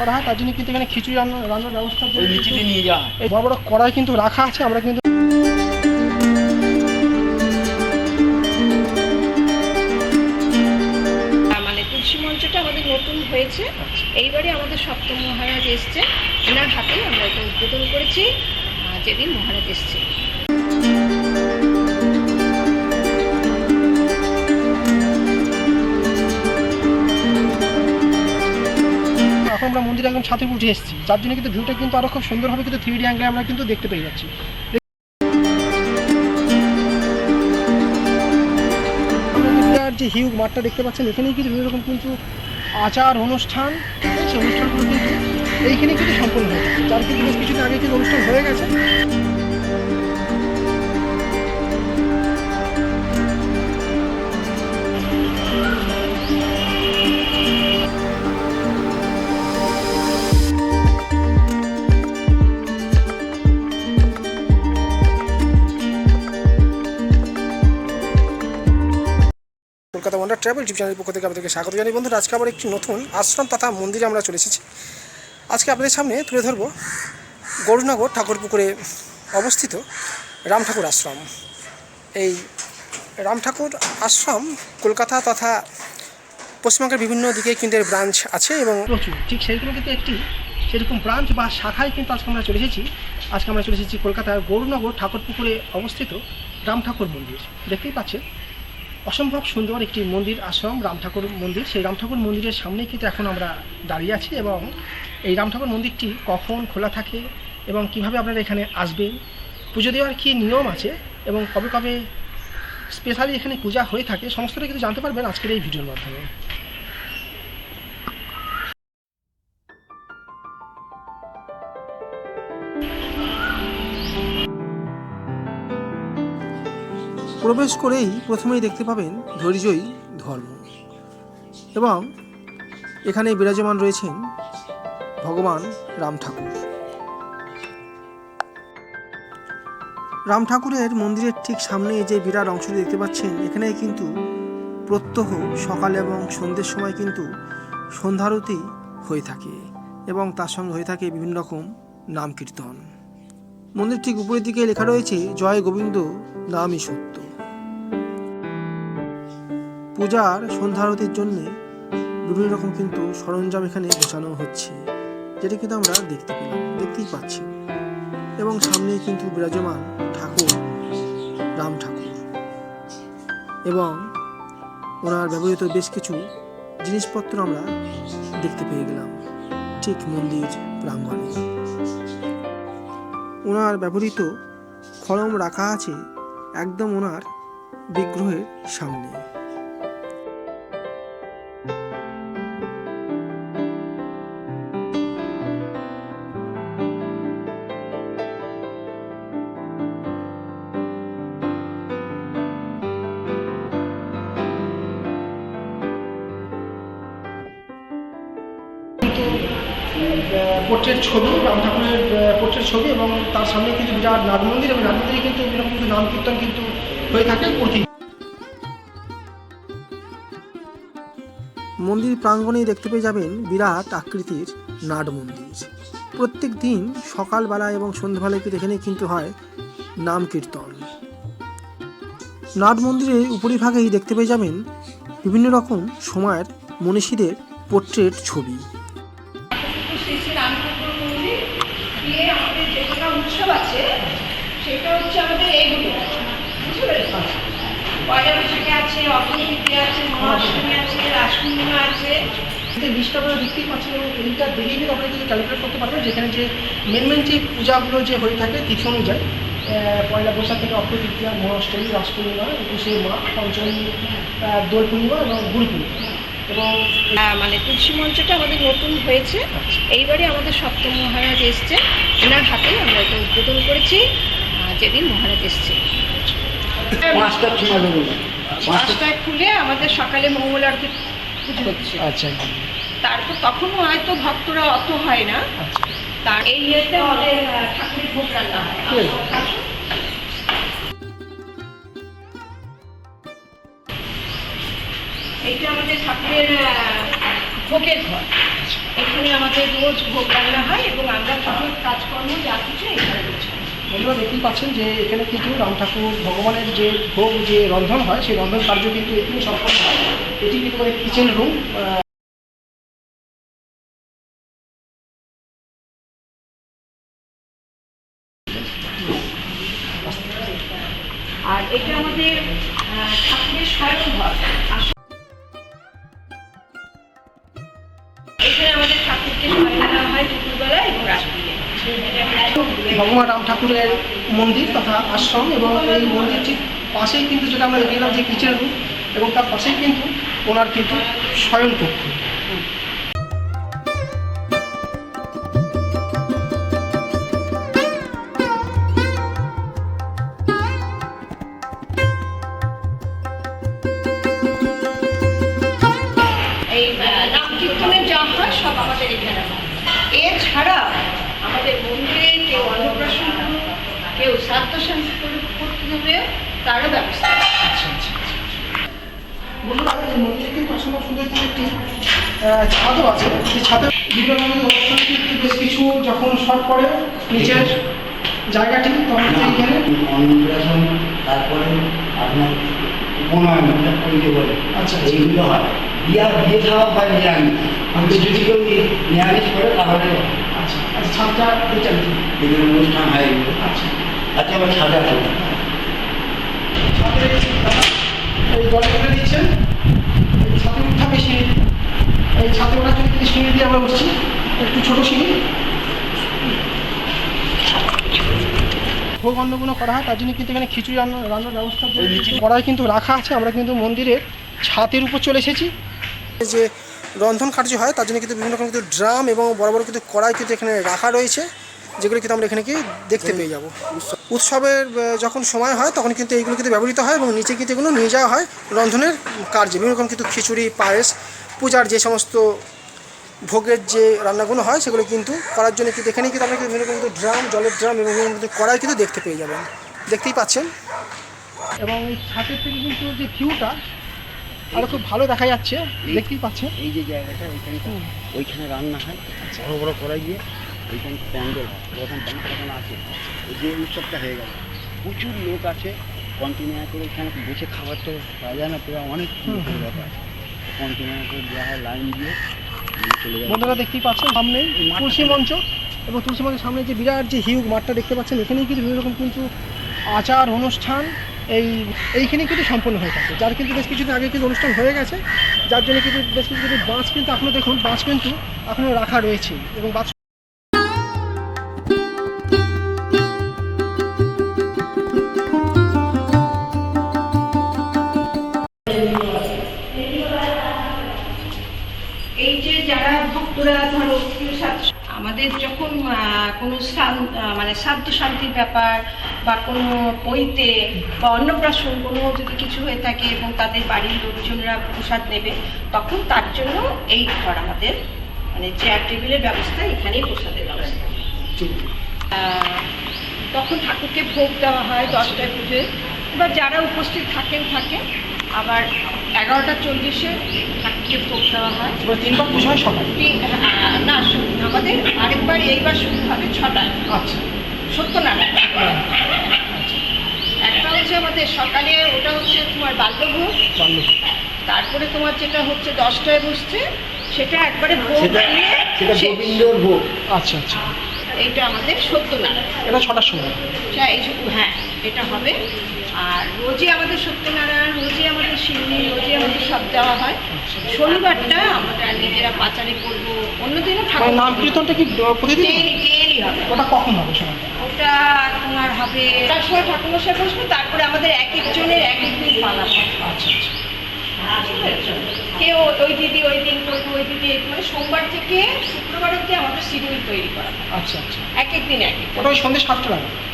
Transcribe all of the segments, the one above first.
করা হয় তার জন্য কিন্তু এখানে খিচুড়ি রান্না রান্নার ওই মিছিলে নিয়ে যাওয়া হয়। এই বড় বড় কড়াই কিন্তু রাখা আছে আমরা কিন্তু মানে তুলসী মঞ্চটা আমাদের নতুন হয়েছে। এইবারে আমাদের সপ্তম মহারাজ এসছে এনার হাতেই আমরা এটা উদ্বোধন করেছি। যেদিন মহারাজ এসছে আমরা মন্দিরে একদম ছাতে উঠে এসেছি। যার জন্য কিন্তু ভিউটা কিন্তু আরও খুব সুন্দরভাবে কিন্তু থ্রি ডি অ্যাঙ্গেলে আমরা কিন্তু দেখতে পেয়ে যাচ্ছি। যে হিউগ মাঠটা দেখতে পাচ্ছেন, এখানেই কিন্তু বিভিন্ন রকম কিন্তু আচার অনুষ্ঠান সেই অনুষ্ঠানগুলো কিন্তু এইখানে কিন্তু সম্পন্ন হয়ে থাকে যার কিন্তু বেশ কিছুদিন আগে কিন্তু অনুষ্ঠান হয়ে গেছে। কলকাতা ওয়ান্ডার ট্রাভেল টিউব চ্যানেলের পক্ষ থেকে আপনাদেরকে স্বাগত জানাই। বন্ধুরা, আজকে আবার একটি নতুন আশ্রম তথা মন্দিরে আমরা চলে এসেছি। আজকে আপনাদের সামনে তুলে ধরবো গরুনগর ঠাকুরপুকুরে অবস্থিত রাম ঠাকুর আশ্রম। এই রাম ঠাকুর আশ্রম কলকাতা তথা পশ্চিমবঙ্গের বিভিন্ন দিকে কিন্তু এর ব্রাঞ্চ আছে এবং ঠিক সেইরকম কিন্তু একটি সেরকম ব্রাঞ্চ বা শাখায় কিন্তু আজকে আমরা চলে এসেছি। আজকে আমরা চলে এসেছি কলকাতার গৌরনগর ঠাকুরপুকুরে অবস্থিত রাম ঠাকুর মন্দির। দেখতেই পাচ্ছেন অসম্ভব সুন্দর একটি মন্দির আশ্রম, রাম ঠাকুর মন্দির। সেই রাম ঠাকুর মন্দিরের সামনেই কিন্তু এখন আমরা দাঁড়িয়ে আছি এবং এই রাম ঠাকুর মন্দিরটি কখন খোলা থাকে এবং কীভাবে আপনারা এখানে আসবেন, পুজো দেওয়ার কী নিয়ম আছে এবং কবে কবে স্পেশালি এখানে পূজা হয়ে থাকে, সমস্তটা কিন্তু জানতে পারবেন আজকের এই ভিডিওর মাধ্যমে। প্রবেশ করেই প্রথমেই দেখতে পাবেন ধৈর্যই ধর্ম। এবং এখানে বিরাজমান রয়েছেন ভগবান রাম ঠাকুর। রাম ঠাকুরের মন্দিরের ঠিক সামনে যে বিরাট অংশটি দেখতে পাচ্ছেন এখানে কিন্তু প্রত্যহ সকাল এবং সন্ধ্যের সময় কিন্তু সন্ধ্যারতি হয়ে থাকে এবং তার সঙ্গে হয়ে থাকে বিভিন্ন রকম নাম কীর্তন। মন্দির ঠিক উপরের দিকে লেখা রয়েছে, জয় গোবিন্দ, নামই সত্য। পূজার সন্ধ্যারতির জন্য বিভিন্ন রকম কিন্তু সরঞ্জাম এখানে গোছানো হচ্ছে, যেটা কিন্তু আমরা দেখতে পেলাম, দেখতেই পাচ্ছি। এবং সামনে কিন্তু বিরাজমান ঠাকুর, রাম ঠাকুর। এবং ওনার ব্যবহৃত বেশ কিছু জিনিসপত্র আমরা দেখতে পেয়ে গেলাম, ঠিক মন্দির প্রাঙ্গণে। ওনার ব্যবহৃত খড়ম রাখা আছে একদম ওনার বিগ্রহের সামনে। পোর্ট্রেট ছবি, রাম ঠাকুরের পোর্ট্রেট ছবি এবং তার সামনে কিন্তু বিরাট নাট মন্দির এবং নাট কিন্তু বিভিন্ন রকম কিন্তু নাম কীর্তন কিন্তু হয়ে থাকে প্রতি। মন্দির প্রাঙ্গণেই দেখতে পেয়ে যাবেন বিরাট আকৃতির নাট মন্দির। প্রত্যেক দিন সকালবেলা এবং সন্ধ্যাবেলায় কিন্তু এখানে কিন্তু হয় নাম কীর্তন। নাট মন্দিরের উপরিভাগেই দেখতে পেয়ে যাবেন বিভিন্ন রকম সময়ের মনীষীদের পোর্ট্রেট ছবি। সেটা হচ্ছে আমাদের এইগুলো বুঝতে পেরেছেন পয়লা বৈশাখে আছে অক্ষয় তৃতীয়া আছে মহাষ্টমী আছে রাস পূর্ণিমা আছে। কিন্তু লিস্টটা আপনারা দেখতেই পাচ্ছেন এবং এইটা দেখেই কিন্তু আপনারা কিন্তু ক্যালকুলেট করতে পারবেন যেখানে যে মেন মেন যে পূজাগুলো যে হয়ে থাকে তিথি অনুযায়ী পয়লা বৈশাখ থেকে অক্ষয় তৃতীয়া মহাষ্টমী রাস পূর্ণিমা একুশে মা পঞ্চমী দোল পূর্ণিমা এবং গুরু পূর্ণিমা। এবং মানে তুলসী মঞ্চটা আমাদের নতুন হয়েছে। এইবারে আমাদের সপ্তম মহারাজ এসছে। এনার হাতেই আমরা এটা উদ্বোধন করেছি। যেদিন মহারাজ এসছে। পাঁচটার সময় বেরোবো পাঁচটায় খুলে আমাদের সকালে মঙ্গল আরতি পুজো হচ্ছে। আচ্ছা তারপর তখনও হয়তো ভক্তরা অত হয় না। আচ্ছা। তার এই ইয়েতে আমাদের ঠাকুরের ভোগ রান্না হয়। আমাদের ঠাকুরের ভোগের ঘর। এখানে আমাদের রোজ ভোগ রান্না হয় এবং আমরা পুজোর কাজকর্ম যা কিছু এখানে রয়েছে বন্ধুরা দেখতেই পাচ্ছেন যে এখানে কিন্তু রাম ঠাকুর ভগবানের যে ভোগ, যে রন্ধন হয়, সেই রন্ধন কার্য কিন্তু এখানে সম্পন্ন হয়। এটি কিন্তু কিচেন রুম আর এটা আমাদের ঠাকুরের স্বয়ং ভগবান রাম ঠাকুরের মন্দির তথা আশ্রম এবং এই মন্দির ঠিক পাশেই কিন্তু যেটা আমরা দেখলাম যে কিচেন রুম এবং তার পাশেই কিন্তু ওনার কিন্তু শয়ন তারও ব্যবস্থা। আছে। আচ্ছা আচ্ছা বন্ধুরা এই মন্দিরে সুন্দর একটি ছাদও আছে। সেই ছাদে ধরনের বেশ কিছু যখন শর্ট পড়ে নিচের জায়গাটি তখন এইখানে অন্নপ্রাশন তারপরে আপনার উপনয়ন এটা বলে? আচ্ছা, আচ্ছা। এইগুলো হয়। বিয়া বিয়ে খাওয়া হয় নিরামিষ। কিন্তু যদি কেউ নিরামিষ করে তাহলে আচ্ছা আচ্ছা ছাদটা নাকি? অনুষ্ঠান হয় আচ্ছা। আচ্ছা আমার সাজা করব দাদা এই জল করে দিয়েছেন। এই ছাদে উঠা বেশি এই ছাদে ওঠার জন্য কিন্তু সিঁড়ি দিয়ে আমরা উঠছি একটু ছোটো সিঁড়ি। ভোগ অন্নগুলো করা হয় তার জন্য কিন্তু এখানে খিচুড়ি রান্না রান্নার কিছু কড়াই কিন্তু রাখা আছে আমরা কিন্তু মন্দিরের ছাদের উপর চলে এসেছি। যে রন্ধন কার্য হয় তার জন্য কিন্তু বিভিন্ন রকম কিন্তু ড্রাম এবং বড় বড় কিন্তু কড়াই কিন্তু এখানে রাখা রয়েছে। যেগুলো কিন্তু আমরা এখানে কি দেখতে পেয়ে যাব। উৎসবের যখন সময় হয় তখন কিন্তু এইগুলো কিন্তু ব্যবহৃত হয় এবং নিচে কিন্তু এগুলো নিয়ে যাওয়া হয় রন্ধনের কার্যে। বিভিন্ন রকম কিন্তু খিচুড়ি পায়েস পূজার যে সমস্ত ভোগের যে রান্নাগুলো হয় সেগুলো কিন্তু করার জন্য কিন্তু এখানে কিন্তু আমরা কিন্তু বিভিন্ন রকম কিন্তু ড্রাম জলের ড্রাম এবং বিভিন্ন রকম কিন্তু কড়াই কিন্তু দেখতে পেয়ে যাবেন দেখতেই পাচ্ছেন? এবং এই ছাদের থেকে কিন্তু যে ভিউটা আরও খুব ভালো দেখা যাচ্ছে। দেখতেই পাচ্ছেন। এই যে জায়গাটা ওইখানে ওইখানে রান্না হয়। বড় বড় করাই দিয়ে। ওইখানে প্যান্ডেল হয় প্রথম আছে যে উৎসবটা হয়ে গেল। প্রচুর লোক আছে কন্টিনিউ করে এখানে বসে খাবার তো পাওয়া যায় না প্রায় অনেক ব্যাপার। কন্টিনিউ করে দেওয়া হয় লাইন দিয়ে চলে বন্ধুরা দেখতেই পাচ্ছেন সামনেই তুলসী মঞ্চ। এবং তুলসী মঞ্চের সামনে যে বিরাট যে হিউগ মাঠটা দেখতে পাচ্ছেন এখানেই কিন্তু বিভিন্ন রকম কিন্তু আচার অনুষ্ঠান এই এইখানেই কিন্তু সম্পন্ন হয়ে থাকে। যার কিন্তু বেশ কিছুদিন আগে কিন্তু অনুষ্ঠান হয়ে গেছে যার জন্য কিন্তু বেশ কিছু কিন্তু বাঁশ কিন্তু এখনও দেখুন বাঁশ কিন্তু এখনও রাখা রয়েছে। এবং বাঁশ কোনো মানে শ্রাদ্ধ শান্তির ব্যাপার বা কোনো পৈতে বা অন্নপ্রাশন কোনো যদি কিছু হয়ে থাকে এবং তাদের বাড়ির লোকজনরা প্রসাদ নেবে, তখন তার জন্য এই ঘর আমাদের মানে চেয়ার টেবিলের ব্যবস্থা, এখানেই প্রসাদের ব্যবস্থা। তখন ঠাকুরকে ভোগ দেওয়া হয় দশটায় পুজোয়। বা যারা উপস্থিত থাকেন থাকেন, আবার এগারোটা চল্লিশে ঠাকুরকে ভোগ দেওয়া হয়। তিনবার পুজো হয় সকালে না শু- আমাদের আরেকবার এইবার শুরু হবে ছটায়। আচ্ছা। সত্যনারায়ণ একটা হচ্ছে আমাদের সকালে ওটা হচ্ছে তোমার বাল্যভোগ। বাল্য তারপরে তোমার যেটা হচ্ছে দশটায় বসছে সেটা একবারে ভোগ দিয়ে সেটা গোবিন্দর ভোগ। আচ্ছা আচ্ছা। এইটা আমাদের সত্যনারায়ণ এটা ছটার সময়। আচ্ছা এই হ্যাঁ। এটা হবে। আর রোজই আমাদের সত্যনারায়ণ রোজই আমাদের শিবনি রোজই আমাদের সব দেওয়া হয়। শনিবারটা আমরা নিজেরা পাচারি করব অন্যদিনও মানে ঠাকুর নাম কীর্তনটা কি প্রতিদিন ডেলি হবে? ওটা কখন হবে ওটা তোমার হবে তার সময় ঠাকুরমশাই বসবে তারপরে আমাদের এক একজনের এক এক দিন পালা হবে আচ্ছা আচ্ছা? কেউ ওই দিদি ওই দিন করবে ওই দিদি করে সোমবার থেকে শুক্রবার অব্দি আমাদের শিডিউল তৈরি করা হয়। আচ্ছা আচ্ছা। এক এক দিন এক ওটা ওই সন্ধ্যে সাতটা লাগে হ্যাঁ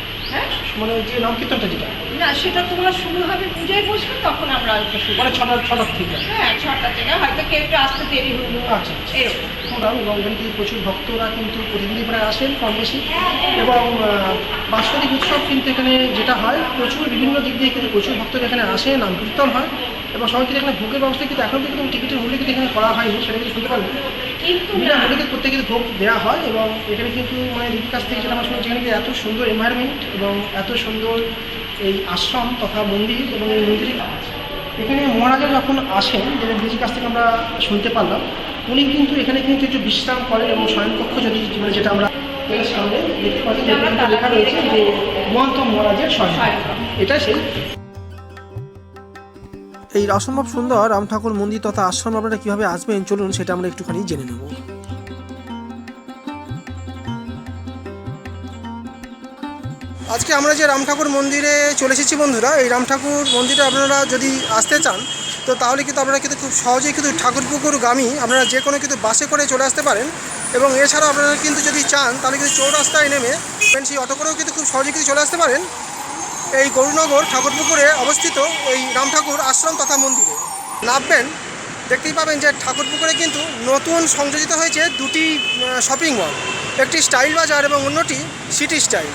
মানে ওই যে নাম কীর্তনটা যেটা। না সেটা তোমরা শুরু হবে পুজোয় বসবে তখন আমরা ওটা শুরু মানে ছটা ছটার থেকে। হ্যাঁ ছটা থেকে। হয়তো কেউ একটু আসতে দেরি হলো। আচ্ছা আচ্ছা। এরকম। প্রোগ্রাম এবং প্রচুর ভক্তরা কিন্তু প্রতিদিনই প্রায় আসেন কম বেশি এবং বাৎসরিক উৎসব কিন্তু এখানে যেটা হয় প্রচুর বিভিন্ন দিক দিয়ে কিন্তু প্রচুর ভক্তরা এখানে আসে নাম কীর্তন হয়। এবং সবাই কিন্তু এখানে ভোগের ব্যবস্থা কিন্তু এখন কিন্তু টিকিটের মূল্য কিন্তু এখানে করা হয়নি সেটা কিন্তু শুনতে পারবেন কিন্তু বিনা মূল্যে প্রত্যেকে কিন্তু ভোগ দেওয়া হয় এবং এখানে কিন্তু মানে দিদির কাছ থেকে যেটা আমরা শুনেছি এখানে এত সুন্দর এনভায়রনমেন্ট এবং এত সুন্দর এই আশ্রম তথা মন্দির এবং এই মন্দিরে এখানে মহারাজা যখন আসেন যেটা দিদির কাছ থেকে আমরা শুনতে পারলাম উনি কিন্তু এখানে কিন্তু একটু বিশ্রাম করেন এবং শয়নকক্ষ যদি মানে যেটা আমরা এর সামনে দেখতে পাচ্ছি যে লেখা রয়েছে যে মহন্ত মহারাজের শয়ন এটা সেই এই অসম্ভব সুন্দর রাম ঠাকুর মন্দির তথা আশ্রম আপনারা কীভাবে আসবেন, চলুন সেটা আমরা একটুখানি জেনে নেব। আজকে আমরা যে রাম ঠাকুর মন্দিরে চলে এসেছি বন্ধুরা, এই রাম ঠাকুর মন্দিরে আপনারা যদি আসতে চান, তো তাহলে কিন্তু আপনারা কিন্তু খুব সহজেই কিন্তু ঠাকুরপুকুর গামী আপনারা যে কোনো কিন্তু বাসে করে চলে আসতে পারেন। এবং এছাড়াও আপনারা কিন্তু যদি চান, তাহলে কিন্তু চৌরাস্তায় নেমে, সেই অটো করেও কিন্তু খুব সহজেই কিন্তু চলে আসতে পারেন। এই গরুনগর ঠাকুরপুকুরে অবস্থিত এই রাম ঠাকুর আশ্রম তথা মন্দিরে। নামবেন, দেখতেই পাবেন যে ঠাকুরপুকুরে কিন্তু নতুন সংযোজিত হয়েছে দুটি শপিং মল একটি স্টাইল বাজার এবং অন্যটি সিটি স্টাইল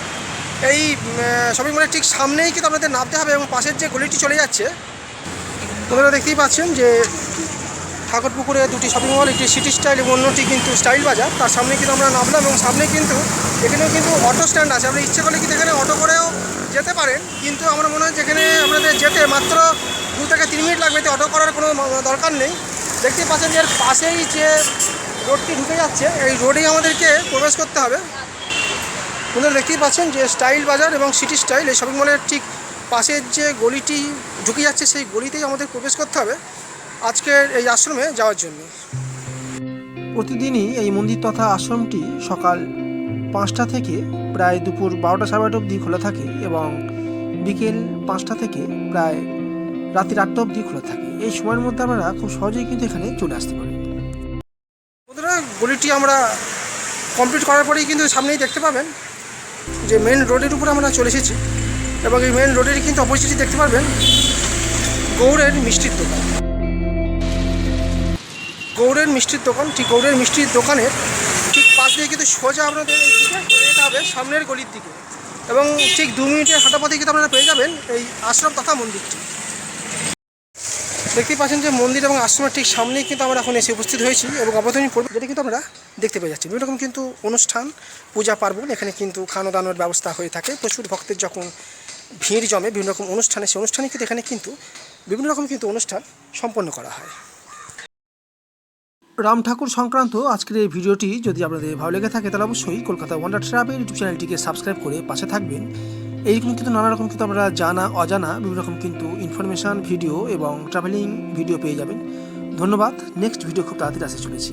এই শপিং মলের ঠিক সামনেই কিন্তু আপনাদের নামতে হবে এবং পাশের যে গলিটি চলে যাচ্ছে আপনারা দেখতেই পাচ্ছেন যে ঠাকুরপুকুরে দুটি শপিং মল একটি সিটি স্টাইল এবং অন্যটি কিন্তু স্টাইল বাজার। তার সামনে কিন্তু আমরা নামলাম এবং সামনে কিন্তু এখানেও কিন্তু অটো স্ট্যান্ড আছে। আপনি ইচ্ছে করলে কিন্তু এখানে অটো করেও যেতে পারেন। কিন্তু আমার মনে হয় যেখানে আপনাদের যেতে মাত্র দু থেকে তিন মিনিট লাগবে। অটো করার কোনো দরকার নেই। দেখতেই পাচ্ছেন এর পাশেই যে রোডটি ঢুকে যাচ্ছে, এই রোডেই আমাদেরকে প্রবেশ করতে হবে। আপনারা দেখতেই পাচ্ছেন যে স্টাইল বাজার এবং সিটি স্টাইল এই শপিং মলের ঠিক পাশের যে গলিটি ঢুকে যাচ্ছে, সেই গলিতেই আমাদের প্রবেশ করতে হবে। আজকের এই আশ্রমে যাওয়ার জন্য। প্রতিদিনই এই মন্দির তথা আশ্রমটি সকাল পাঁচটা থেকে প্রায় দুপুর বারোটা সাড়ে বারোটা অবধি খোলা থাকে এবং বিকেল পাঁচটা থেকে প্রায় রাত্রি আটটা অবধি খোলা থাকে। এই সময়ের মধ্যে আপনারা খুব সহজেই কিন্তু এখানে চলে আসতে পারেন। বন্ধুরা গলিটি আমরা কমপ্লিট করার পরেই কিন্তু সামনেই দেখতে পাবেন যে মেন রোডের উপর আমরা চলে এসেছি এবং এই মেন রোডের কিন্তু অপোজিটে দেখতে পারবেন গৌড়ের মিষ্টির দোকান। গৌড়ের মিষ্টির দোকান, ঠিক গৌড়ের মিষ্টির দোকানের ঠিক পাশ দিয়ে কিন্তু সোজা আপনাদের হবে সামনের গলির দিকে। এবং ঠিক দু মিনিটের হাঁটাপথে কিন্তু আপনারা পেয়ে যাবেন এই আশ্রম তথা মন্দিরটি। দেখতে পাচ্ছেন যে মন্দির এবং আশ্রমের ঠিক সামনেই কিন্তু আমরা এখন এসে উপস্থিত হয়েছি এবং অবতরণ পড়ব যেটা কিন্তু আমরা দেখতে পেয়ে যাচ্ছি বিভিন্ন রকম কিন্তু অনুষ্ঠান, পূজা পার্বণ, এখানে কিন্তু খানো দানোর ব্যবস্থা হয়ে থাকে। প্রচুর ভক্তের যখন ভিড় জমে বিভিন্ন রকম অনুষ্ঠানে, সেই অনুষ্ঠানে কিন্তু এখানে কিন্তু বিভিন্ন রকম কিন্তু অনুষ্ঠান সম্পন্ন করা হয়। রাম ঠাকুর সংক্রান্ত আজকের এই ভিডিওটি যদি আপনাদের ভালো লেগে থাকে, তাহলে অবশ্যই কলকাতা ওয়ান্ডার ট্রাভেল ইউটিউব চ্যানেলটিকে সাবস্ক্রাইব করে পাশে থাকবেন। এইরকম কিন্তু নানা রকম কিন্তু আমরা জানা, অজানা, বিভিন্ন রকম কিন্তু ইনফরমেশান ভিডিও এবং ট্রাভেলিং ভিডিও পেয়ে যাবেন। ধন্যবাদ। নেক্সট ভিডিও খুব তাড়াতাড়ি আসে চলেছে।